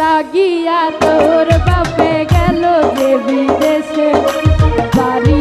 লাগিয়া তোর বাপে গেল যে বিদেশে। বাড়ি